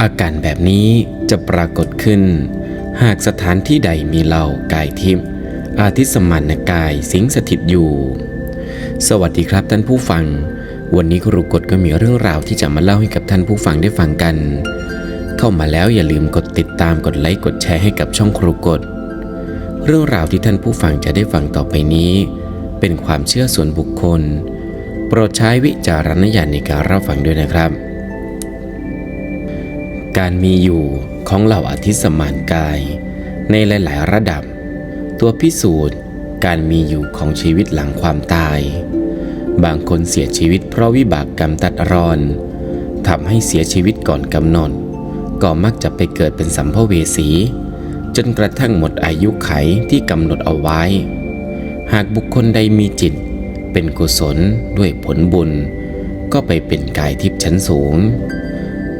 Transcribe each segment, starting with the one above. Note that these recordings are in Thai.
อาการแบบนี้จะปรากฏขึ้น หากสถานที่ใดมีเหล่ากายทิพย์อาทิสมานกายสิงสถิตอยู่ สวัสดีครับท่านผู้ฟัง วันนี้ครูกฎก็มีเรื่องราวที่จะมาเล่าให้กับท่านผู้ฟังได้ฟังกัน เข้ามาแล้วอย่าลืมกดติดตามกดไลค์กดแชร์ให้กับช่องครูกฎเรื่องราวที่ท่านผู้ฟังจะได้ฟังต่อไปนี้ เป็นความเชื่อส่วนบุคคล โปรดใช้วิจารณญาณในการรับฟังด้วยนะครับ การมีอยู่ของเหล่าอาทิตย์สมานกาย ในหลาย ๆ ระดับ ตัวพิสูจน์การมีอยู่ของชีวิตหลังความตาย บางคนเสียชีวิตเพราะวิบากกรรมตัดรอนทำให้เสียชีวิตก่อนกำหนด ก็มักจะไปเกิดเป็นสัมภเวสี จนกระทั่งหมดอายุไขที่กำหนดเอาไว้ หากบุคคลใดมีจิต เป็นกุศลด้วยผลบุญ ก็ไปเป็นกายทิพย์ชั้นสูง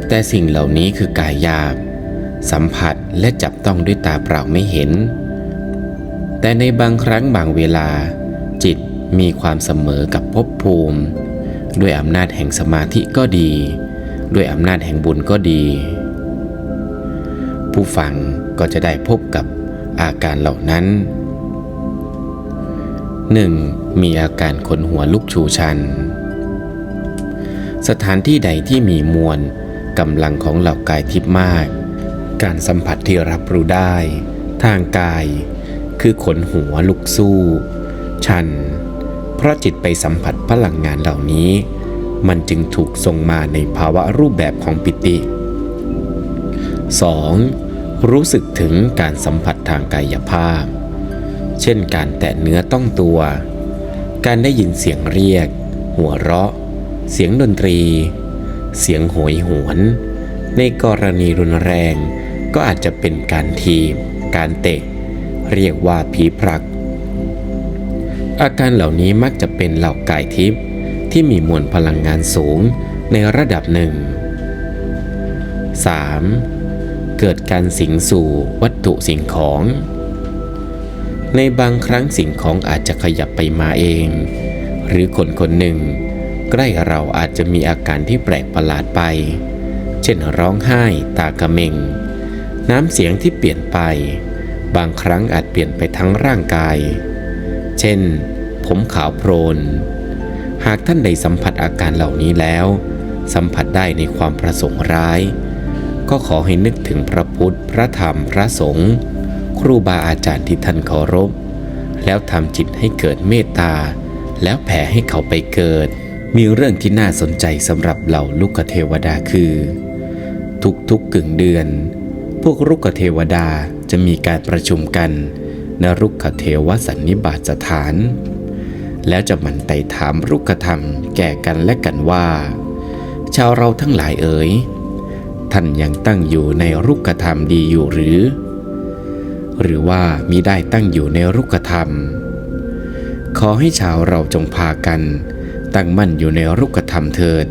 แต่สิ่งเหล่านี้คือกายหยาบ สัมผัสและจับต้องด้วยตาเปล่าไม่เห็น แต่ในบางครั้งบางเวลา จิตมีความเสมอกับภพภูมิ ด้วยอำนาจแห่งสมาธิก็ดี ด้วยอำนาจแห่งบุญก็ดี ผู้ฟังก็จะได้พบกับอาการเหล่านั้น 1. มีอาการขนหัวลุกชูชัน สถานที่ใดที่มีมวล กำลังของเหล่ากายทิพย์มาก การสัมผัสที่รับรู้ได้ ทางกาย คือขนหัวลุกสู้ ชัน เพราะจิตไปสัมผัสพลังงานเหล่านี้ มันจึงถูกส่งมาในภาวะรูปแบบของปิติ 2. รู้สึกถึงการสัมผัสทางกายภาพ เช่นการแตะเนื้อต้องตัว การได้ยินเสียงเรียก หัวเราะ เสียงดนตรี เสียงโหยหวน ในกรณีรุนแรง ก็อาจจะเป็นการทีบการเตะ เรียกว่าผีผลัก อาการเหล่านี้มักจะเป็นเหล่ากายทิพย์ที่มีมวลพลังงานสูงในระดับหนึ่ง 3. เกิดการสิงสู่วัตถุสิ่งของ ในบางครั้งสิ่งของอาจจะขยับไปมาเอง หรือคนคนหนึ่ง ใกล้เราอาจจะมีอาการที่แปลกประหลาดไป เช่นร้องไห้ ตากระเมง น้ำเสียงที่เปลี่ยนไป บางครั้งอาจเปลี่ยนไปทั้งร่างกาย เช่น ผมขาวโพลน หากท่านได้สัมผัสอาการเหล่านี้แล้ว สัมผัสได้ในความประสงค์ร้าย ก็ขอให้นึกถึงพระพุทธ พระธรรม พระสงฆ์ ครูบาอาจารย์ที่ท่านเคารพ แล้วทำจิตให้เกิดเมตตาแล้วแผ่ให้เขาไปเกิด มีเรื่องที่น่าสนใจสำหรับเหล่าลูกเทวดาคือ ทุกๆกึ่งเดือน พวกรุกเทวดาจะมีการประชุมกันณรุกขเทวสันนิบาตสถาน แล้วจะมันไต่ถามรุกธรรมแก่กันและกันว่า ชาวเราทั้งหลายเอ๋ยท่านยังตั้งอยู่ในรุกธรรมดีอยู่หรือ หรือว่ามิได้ตั้งอยู่ในรุกธรรม ขอให้ชาวเราจงพากัน ตั้งมั่นอยู่ในรุกธรรมเถิด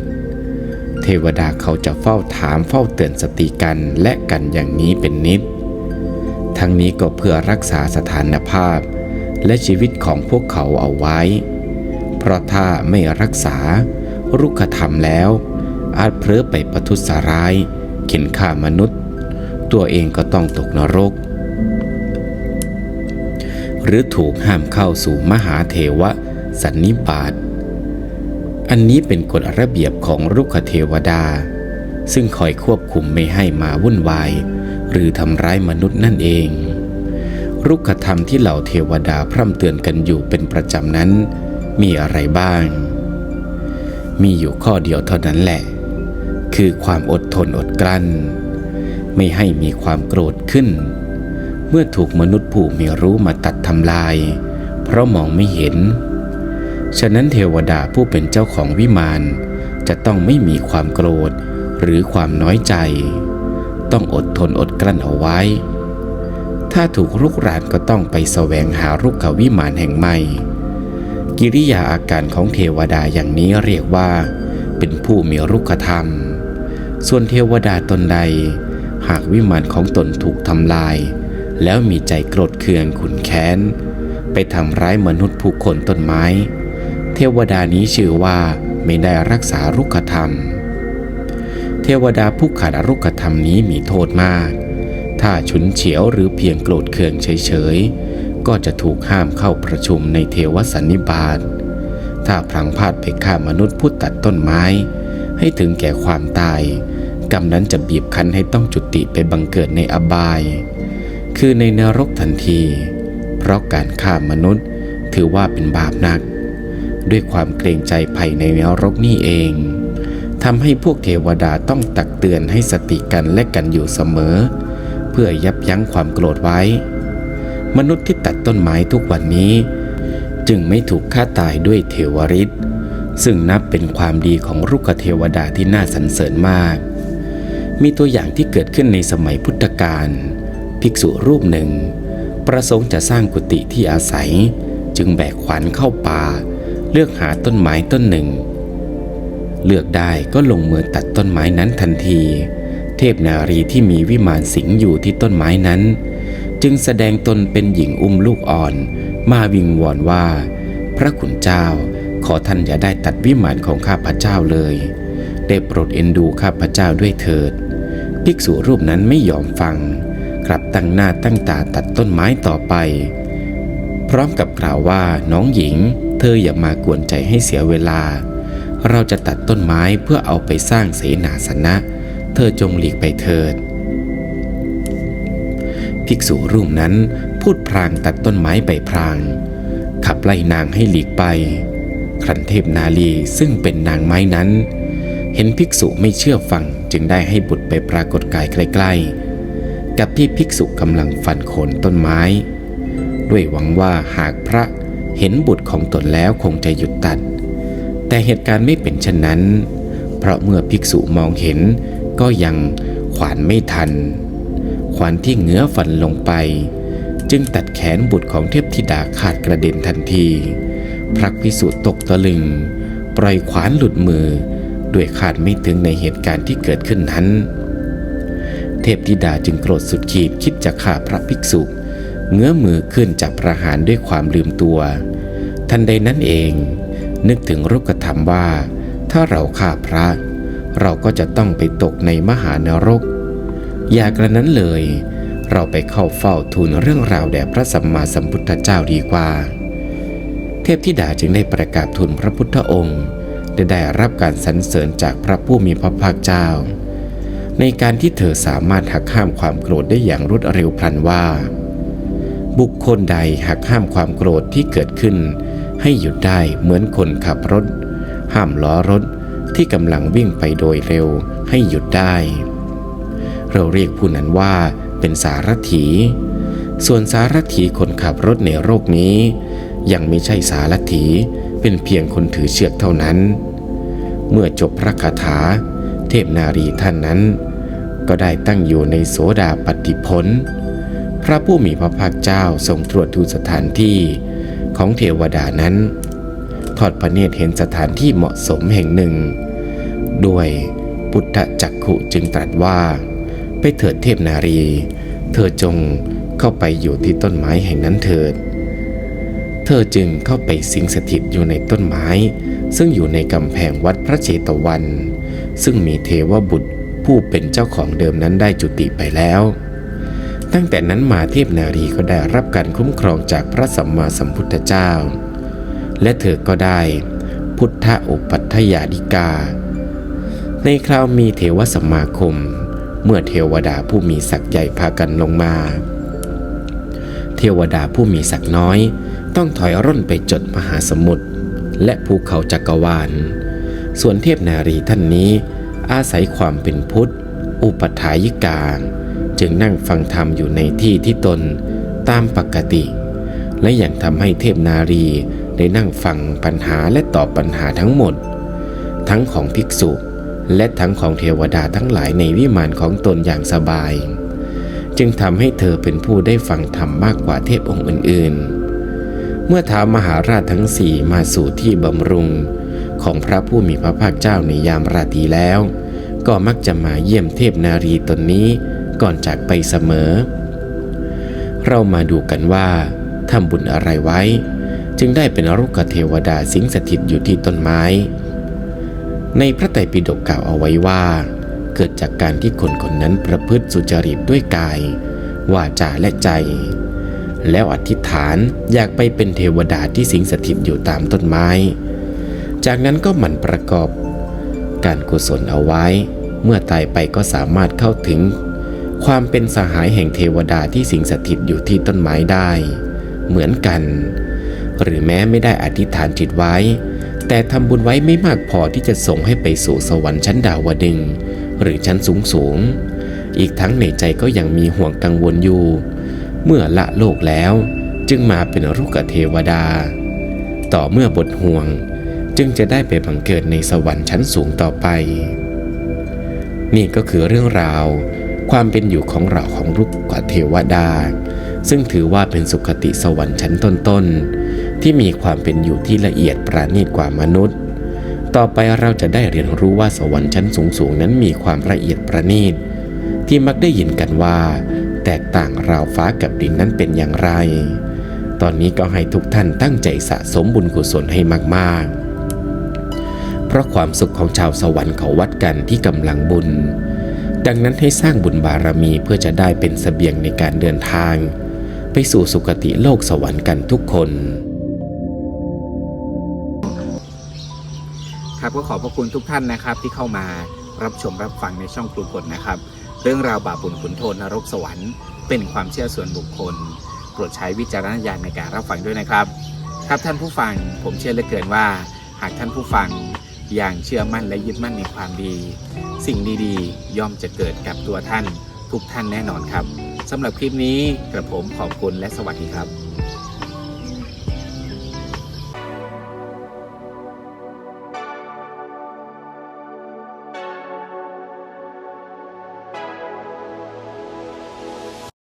เทวดาเขาจะเฝ้าถามเฝ้าเตือนสติกันและกันอย่างนี้เป็นนิด ทั้งนี้ก็เพื่อรักษาสถานภาพ และชีวิตของพวกเขาเอาไว้ เพราะถ้าไม่รักษารุกธรรมแล้ว อาจเพลอไปประทุษร้ายเข็นฆ่ามนุษย์ ตัวเองก็ต้องตกนรก หรือถูกห้ามเข้าสู่มหาเทวสันนิบาต อันนี้เป็นกฎระเบียบของรุกขเทวดา ซึ่งคอยควบคุมไม่ให้มาวุ่นวาย หรือทำร้ายมนุษย์นั่นเอง รุกขธรรมที่เหล่าเทวดาพร่ำเตือนกันอยู่เป็นประจำนั้น มีอะไรบ้าง มีอยู่ข้อเดียวเท่านั้นแหละ คือความอดทนอดกลั้น ไม่ให้มีความโกรธขึ้น เมื่อถูกมนุษย์ผู้มีรู้มาตัดทำลาย เพราะมองไม่เห็น ฉะนั้นเทวดาผู้เป็นเจ้าของวิมานจะต้องไม่มีความโกรธหรือความน้อยใจ ต้องอดทนอดกลั้นเอาไว้ ถ้าถูกรุกรานก็ต้องไปแสวงหารุกขวิมานแห่งใหม่ กิริยาอาการของเทวดาอย่างนี้เรียกว่า เป็นผู้มีรุกธรรม ส่วนเทวดาตนใด หากวิมานของตนถูกทำลาย แล้วมีใจโกรธเคืองขุนแค้น ไปทำร้ายมนุษย์ผู้คนต้นไม้ เทวดานี้ชื่อว่าไม่ได้รักษารุกธรรม เทวดาผู้ขาดรุกธรรมนี้มีโทษมาก ถ้าฉุนเฉียวหรือเพียงโกรธเคืองเฉยๆ ก็จะถูกห้ามเข้าประชุมในเทวสันนิบาต ถ้าพลังพลาดไปฆ่ามนุษย์ผู้ตัดต้นไม้ ให้ถึงแก่ความตาย กรรมนั้นจะบีบคั้นให้ต้องจุติไปบังเกิดในอบาย คือในนรกทันที เพราะการฆ่ามนุษย์ถือว่าเป็นบาปหนัก ด้วยความเกรงใจภัยในนรกนี่เองทำให้พวกเทวดาต้องตักเตือนให้สติกันและกันอยู่เสมอ เพื่อยับยั้งความโกรธไว้ มนุษย์ที่ตัดต้นไม้ทุกวันนี้ จึงไม่ถูกฆ่าตายด้วยเทวริษซึ่งนับเป็นความดีของรุกเทวดาที่น่าสรรเสริญมาก มีตัวอย่างที่เกิดขึ้นในสมัยพุทธกาลภิกษุรูปหนึ่ง ประสงค์จะสร้างกุฏิที่อาศัย จึงแบกขวานเข้าป่า เลือกหาต้นไม้ต้นหนึ่ง เลือกได้ก็ลงมือตัดต้นไม้นั้นทันที เทพนารีที่มีวิมานสิงอยู่ที่ต้นไม้นั้น จึงแสดงตนเป็นหญิงอุ้มลูกอ่อน มาวิงวอนว่า พระขุนเจ้าขอท่านอย่าได้ตัดวิมานของข้าพเจ้าเลย ได้โปรดเอ็นดูข้าพเจ้าด้วยเถิด ภิกษุรูปนั้นไม่ยอมฟัง กลับตั้งหน้าตั้งตาตัดต้นไม้ต่อไป พร้อมกับกล่าวว่าน้องหญิง เธออย่ามากวนใจให้เสียเวลา เราจะตัดต้นไม้เพื่อเอาไปสร้างเสนาสนะ เธอจงหลีกไปเถิด ภิกษุรูปนั้นพูดพลางตัดต้นไม้ไปพลาง ขับไล่นางให้หลีกไป ครันเทพนาลีซึ่งเป็นนางไม้นั้น เห็นภิกษุไม่เชื่อฟังจึงได้ให้บุตรไปปรากฏกายใกล้ๆ กับที่ภิกษุกำลังฟันโคนต้นไม้ด้วยหวังว่าหากพระ เห็นบุตรของตนแล้วคงจะหยุดตัด แต่เหตุการณ์ไม่เป็นเช่นนั้น เพราะเมื่อภิกษุมองเห็นก็ยังขวานไม่ทัน ขวานที่เงื้อฟันลงไป จึงตัดแขนบุตรของเทพธิดาขาดกระเด็นทันที พระภิกษุตกตะลึง ปล่อยขวานหลุดมือด้วยคาดไม่ถึงในเหตุการณ์ที่เกิดขึ้นนั้น เทพธิดาจึงโกรธสุดขีดคิดจะฆ่าพระภิกษุ เงื้อมือขึ้นจับประหารด้วยความลืมตัว ทันใดนั้นเอง นึกถึงรูปธรรมว่า ถ้าเราฆ่าพระ เราก็จะต้องไปตกในมหานรก อย่ากระนั้นเลย เราไปเข้าเฝ้าทูลเรื่องราวแด่พระสัมมาสัมพุทธเจ้าดีกว่า เทพธิดาจึงได้ประกาศทูลพระพุทธองค์ได้ได้รับการสรรเสริญจากพระผู้มีพระภาคเจ้า ในการที่เธอสามารถหักห้ามความโกรธได้อย่างรวดเร็วพลันว่า บุคคลใดหักห้ามความโกรธที่เกิดขึ้น ให้หยุดได้เหมือนคนขับรถ ห้ามล้อรถที่กำลังวิ่งไปโดยเร็วให้หยุดได้ เราเรียกผู้นั้นว่าเป็นสารถี ส่วนสารถีคนขับรถในโรคนี้ ยังไม่ใช่สารถีเป็นเพียงคนถือเชือกเท่านั้น เมื่อจบพระคาถา เทพนารีท่านนั้น ก็ได้ตั้งอยู่ในโสดาปฏิพล ระผู้มีพระภาคเจ้าทรงตรวจดูสถานที่ของเทวดานั้น ทอดพระเนตรเห็นสถานที่เหมาะสมแห่งหนึ่ง ด้วยพุทธจักขุจึงตรัสว่า ไปเถิดเทพนารี เธอจงเข้าไปอยู่ที่ต้นไม้แห่งนั้นเถิด เธอจึงเข้าไปสิงสถิตอยู่ในต้นไม้ ซึ่งอยู่ในกำแพงวัดพระเจตวัน ซึ่งมีเทวบุตรผู้เป็นเจ้าของเดิมนั้นได้จุติไปแล้ว ตั้งแต่นั้นมาเทพนารีก็ได้รับการคุ้มครองจากพระสัมมาสัมพุทธเจ้า และเธอก็ได้ พุทธอุปัฏฐยาดิกา ในคราวมีเทวสมาคม เมื่อเทวดาผู้มีศักย์ใหญ่พากันลงมา เทวดาผู้มีศักย์น้อย ต้องถอยร่นไปจดมหาสมุทรและภูเขาจักรวาล ส่วนเทพนารีท่านนี้ อาศัยความเป็นพุทธ อุปถายิกา จึงนั่งฟังธรรมอยู่ในที่ที่ตนตามปกติ และยังทำให้เทพนารีได้นั่งฟังปัญหาและตอบปัญหาทั้งหมด ทั้งของภิกษุ และทั้งของเทวดาทั้งหลายในวิมานของตนอย่างสบาย จึงทำให้เธอเป็นผู้ได้ฟังธรรมมากกว่าเทพองค์อื่นๆ เมื่อท้าวมหาราชทั้งสี่มาสู่ที่บำรุงของพระผู้มีพระภาคเจ้าในยามราตรีแล้ว ก็มักจะมาเยี่ยมเทพนารีตนนี้ ก่อนจากไปเสมอ เรามาดูกันว่าทำบุญอะไรไว้ จึงได้เป็นรุกเทวดาสิงสถิตอยู่ที่ต้นไม้ ในพระไตรปิฎกกล่าวเอาไว้ว่า เกิดจากการที่คนคนนั้นประพฤติสุจริตด้วยกาย วาจาและใจ แล้วอธิษฐานอยากไปเป็นเทวดาที่สิงสถิตอยู่ตามต้นไม้ จากนั้นก็หมั่นประกอบ การกุศลเอาไว้ เมื่อตายไปก็สามารถเข้าถึง ความเป็นสหายแห่งเทวดาที่สิงสถิตอยู่ที่ต้นไม้ได้ เหมือนกัน หรือแม้ไม่ได้อธิษฐานจิตไว้ แต่ทำบุญไว้ไม่มากพอที่จะส่งให้ไปสู่สวรรค์ชั้นดาวดึง หรือชั้นสูงสูง อีกทั้งในใจก็ยังมีห่วงกังวลอยู่ เมื่อละโลกแล้ว จึงมาเป็นรุกขเทวดา ต่อเมื่อบทห่วงจึงจะได้ไปบังเกิดในสวรรค์ชั้นสูงต่อไป นี่ก็คือเรื่องราว ความเป็นอยู่ของเราของรุกขเทวดา ซึ่งถือว่าเป็นสุคติสวรรค์ชั้นต้นๆ ที่มีความเป็นอยู่ที่ละเอียดประณีตกว่ามนุษย์ ต่อไปเราจะได้เรียนรู้ว่าสวรรค์ชั้นสูงๆนั้นมีความละเอียดประณีต ที่มักได้ยินกันว่า แตกต่างราวฟ้ากับดินนั้นเป็นอย่างไร ตอนนี้ก็ให้ทุกท่านตั้งใจสะสมบุญกุศลให้มากๆ เพราะความสุขของชาวสวรรค์เขาวัดกันที่กำลังบุญ ดังนั้นให้สร้างบุญบารมีเพื่อจะได้เป็นเสบียงในการเดินทาง ไปสู่สุคติโลกสวรรค์กันทุกคน ครับก็ขอบพระคุณทุกท่านนะครับที่เข้ามารับชมรับฟังในช่องครูกฎนะครับ เรื่องราวบาปบุญขุนโทนนรกสวรรค์เป็นความเชื่อส่วนบุคคล โปรดใช้วิจารณญาณในการรับฟังด้วยนะครับ ครับท่านผู้ฟังผมเชื่อเหลือเกินว่า หากท่านผู้ฟัง อย่างเชื่อมั่นและยึดมั่นในความดี สิ่งดีๆ ย่อมจะเกิดกับตัวท่าน ทุกท่านแน่นอนครับสำหรับคลิปนี้กระผมขอบคุณและสวัสดีครับ